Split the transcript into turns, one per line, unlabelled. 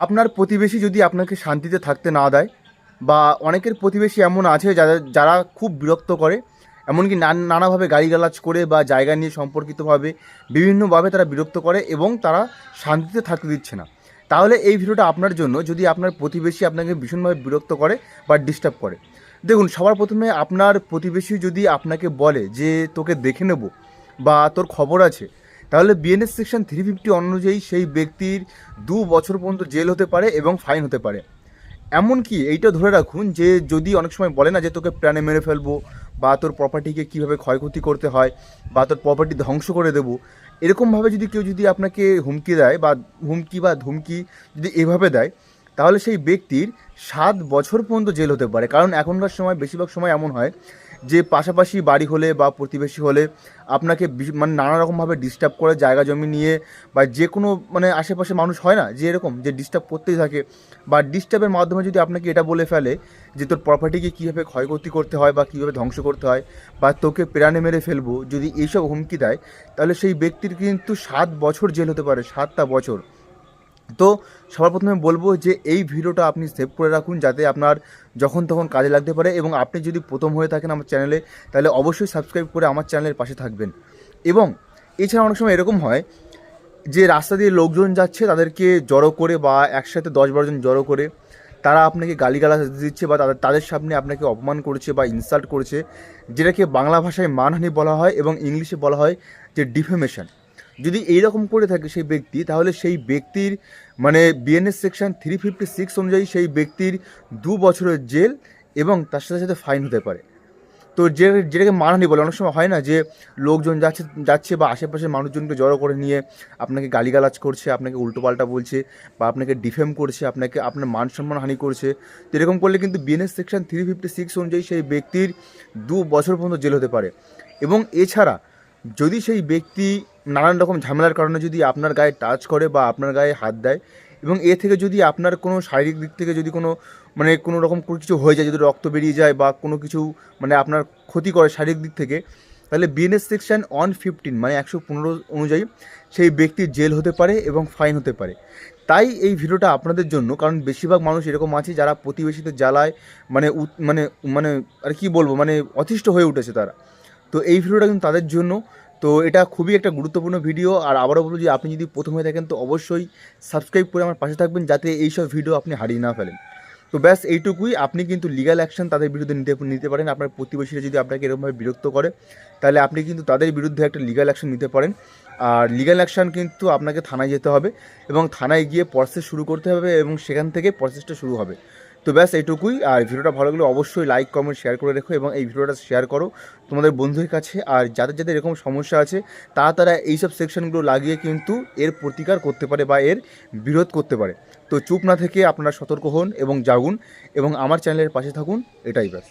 আপনার প্রতিবেশী যদি আপনাকে শান্তিতে থাকতে না দেয়, বা অনেকের প্রতিবেশী এমন আছে যাদের যারা খুব বিরক্ত করে, এমনকি নান- নানাভাবে গালিগালাজ করে বা জায়গা নিয়ে সম্পর্কিতভাবে বিভিন্নভাবে তারা বিরক্ত করে এবং তারা শান্তিতে থাকতে দিচ্ছে না। তাহলে এই ভিডিওটা আপনার জন্য যদি আপনার প্রতিবেশী আপনাকে ভীষণভাবে বিরক্ত করে বা ডিস্টার্ব করে। দেখুন, সবার প্রথমে আপনার প্রতিবেশী যদি আপনাকে বলে যে, তোকে দেখে নেব বা তোর খবর আছে তাহলে বিএনএস সেকশন থ্রি ফিফটি অনুযায়ী সেই ব্যক্তির দু বছর পর্যন্ত জেল হতে পারে এবং ফাইন হতে পারে। এমনকি এইটা ধরে রাখুন যে যদি অনেক সময় বলে না যে তোকে প্রাণে মেরে ফেলব বা তোর প্রপার্টিকে কীভাবে ক্ষয়ক্ষতি করতে হয় বা তোর প্রপার্টি ধ্বংস করে দেবো, এরকমভাবে যদি কেউ যদি আপনাকে হুমকি দেয় বা হুমকি বা ধুমকি যদি এভাবে দেয়, তাহলে সেই ব্যক্তির সাত বছর পর্যন্ত জেল হতে পারে। কারণ এখনকার সময়, বেশিরভাগ সময় এমন হয় যে পাশাপাশি বাড়ি হলে বা প্রতিবেশী হলে আপনাকে মানে নানা রকমভাবে ডিস্টার্ব করে, জায়গা জমি নিয়ে বা যে কোনো মানে আশেপাশে মানুষ হয় না, যে এরকম যে ডিস্টার্ব করতেই থাকে বা ডিস্টার্বের মাধ্যমে যদি আপনাকে এটা বলে ফেলে যে তোর প্রপার্টিকে কীভাবে ক্ষয়ক্ষতি করতে হয় বা কীভাবে ধ্বংস করতে হয় বা তোকে প্রাণে মেরে ফেলব, যদি এইসব হুমকি দেয়, তাহলে সেই ব্যক্তির কিন্তু সাত বছর জেল হতে পারে, সাতটা বছর। তো সবার প্রথমে বলব যে এই ভিডিওটা আপনি সেভ করে রাখুন যাতে আপনার যখন তখন কাজে লাগতে পারে এবং আপনি যদি প্রথম হয়ে থাকেন আমার চ্যানেলে তাহলে অবশ্যই সাবস্ক্রাইব করে আমার চ্যানেলের পাশে থাকবেন। এবং এছাড়া অনেক সময় এরকম হয় যে রাস্তা দিয়ে লোকজন যাচ্ছে, তাদেরকে জড়ো করে বা একসাথে দশ বারোজন জড়ো করে, তারা আপনাকে গালিগালাজ দিচ্ছে বা তাদের তাদের সামনে আপনাকে অপমান করছে বা ইনসাল্ট করছে, যেটাকে বাংলা ভাষায় মানহানি বলা হয় এবং ইংলিশে বলা হয় যে ডিফেমেশন যদি এইরকম করে থাকে সেই ব্যক্তি, তাহলে সেই ব্যক্তির মানে BNS section three fifty six অনুযায়ী সেই ব্যক্তির দু বছরের জেল এবং তার সাথে সাথে ফাইন হতে পারে। তো যে, যেটাকে মানহানি বলে, অনেক সময় হয় না যে লোকজন যাচ্ছে যাচ্ছে বা আশেপাশের মানুষজনকে জড়ো করে নিয়ে আপনাকে গালিগালাজ করছে, আপনাকে উল্টোপাল্টা বলছে বা আপনাকে ডিফেম করছে, আপনাকে, আপনার মান সম্মান হানি করছে, তো এরকম করলে কিন্তু BNS section three fifty six অনুযায়ী সেই ব্যক্তির দু বছর পর্যন্ত জেল হতে পারে। এবং এছাড়া যদি সেই ব্যক্তি নানান রকম ঝামেলার কারণে যদি আপনার গায়ে টাচ করে বা আপনার গায়ে হাত দেয় এবং এ থেকে যদি আপনার কোনো শারীরিক দিক থেকে যদি কোনো মানে কোনো রকম কিছু হয়ে যায়, যদি রক্ত বেরিয়ে যায় বা কোনো কিছু মানে আপনার ক্ষতি করে শারীরিক দিক থেকে, তাহলে বিএনএস সেকশন ওয়ান ফিফটিন মানে একশো পনেরো অনুযায়ী সেই ব্যক্তির জেল হতে পারে এবং ফাইন হতে পারে। তাই এই ভিডিওটা আপনাদের জন্য, কারণ বেশিরভাগ মানুষ এরকম আছে যারা প্রতিবেশীদের জ্বালায় মানে মানে মানে আর কি বলব মানে অতিষ্ঠ হয়ে উঠেছে তারা। তো এই ভিডিওটা কিন্তু তাদের জন্য তো এটা খুবই একটা গুরুত্বপূর্ণ ভিডিও। আর আবারও বলব যে আপনি যদি প্রথম হয়ে থাকেন, তো অবশ্যই সাবস্ক্রাইব করে আমার পাশে থাকবেন যাতে এইসব ভিডিও আপনি হারিয়ে না ফেলেন। তো ব্যাস, এইটুকুই। আপনি কিন্তু লিগাল অ্যাকশন তাদের বিরুদ্ধে নিতে নিতে পারেন। আপনার প্রতিবেশীরা যদি আপনাকে এরকমভাবে বিরক্ত করে, তাহলে আপনি কিন্তু তাদের বিরুদ্ধে একটা লিগ্যাল অ্যাকশন নিতে পারেন। আর লিগ্যাল অ্যাকশন কিন্তু আপনাকে থানায় যেতে হবে এবং থানায় গিয়ে প্রসেস শুরু করতে হবে এবং সেখান থেকে প্রসেসটা শুরু হবে। তো ব্যাস এইটুকুই। আর ভিডিওটা ভালো লাগলে অবশ্যই লাইক কমেন্ট শেয়ার করে রেখো এবং এই ভিডিওটা শেয়ার করো তোমাদের বন্ধুদের কাছে। আর যাদের যাদের এরকম সমস্যা আছে, তারা তারা এইসব সেকশনগুলো লাগিয়ে কিন্তু এর প্রতিকার করতে পারে বা এর বিরোধ করতে পারে। তো চুপ না থেকে আপনারা সতর্ক হন এবং জাগুন এবং আমার চ্যানেলের পাশে থাকুন, এটাই ব্যাস।